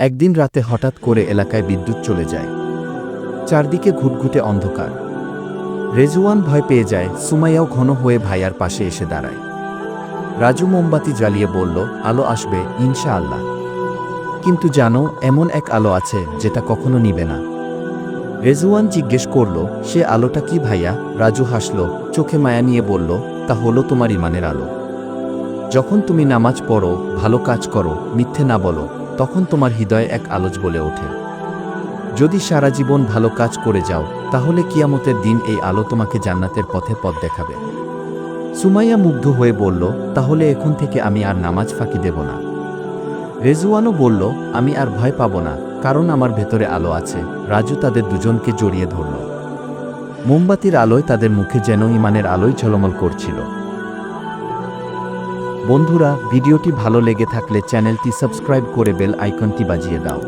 একদিন রাতে হঠাৎ করে এলাকায় বিদ্যুৎ চলে যায়। চারদিকে ঘুটঘুটে অন্ধকার। রেজুয়ান ভয় পেয়ে যায়, সুমাইয়াও ঘন হয়ে ভাইয়ার পাশে এসে দাঁড়ায়। রাজু মোমবাতি জ্বালিয়ে বলল, আলো আসবে ইনশা আল্লাহ কিন্তু জানো, এমন এক আলো আছে যেটা কখনো নিবে না। রেজুয়ান জিজ্ঞেস করল, সে আলোটা কি ভাইয়া? রাজু হাসল, চোখে মায়া নিয়ে বলল, তা হলো তোমার ইমানের আলো। যখন তুমি নামাজ পড়ো, ভালো কাজ করো, মিথ্যে না বলো। তখন তোমার হৃদয়ে এক আলোচ বলে ওঠে। যদি সারা জীবন ভালো কাজ করে যাও, তাহলে কিয়ামতের দিন এই আলো তোমাকে জান্নাতের পথে পথ দেখাবে। সুমাইয়া মুগ্ধ হয়ে বলল, তাহলে এখন থেকে আমি আর নামাজ ফাঁকি দেব না। রেজুয়ানও বলল, আমি আর ভয় পাব না, কারণ আমার ভেতরে আলো আছে। রাজু তাদের দুজনকে জড়িয়ে ধরল। মোমবাতির আলোয় তাদের মুখে যেন ইমানের আলোয় ঝলমল করছিল। বন্ধুরা ভিডিওটি ভালো লেগে থাকলে চ্যানেলটি সাবস্ক্রাইব করে বেল আইকনটি বাজিয়ে দাও।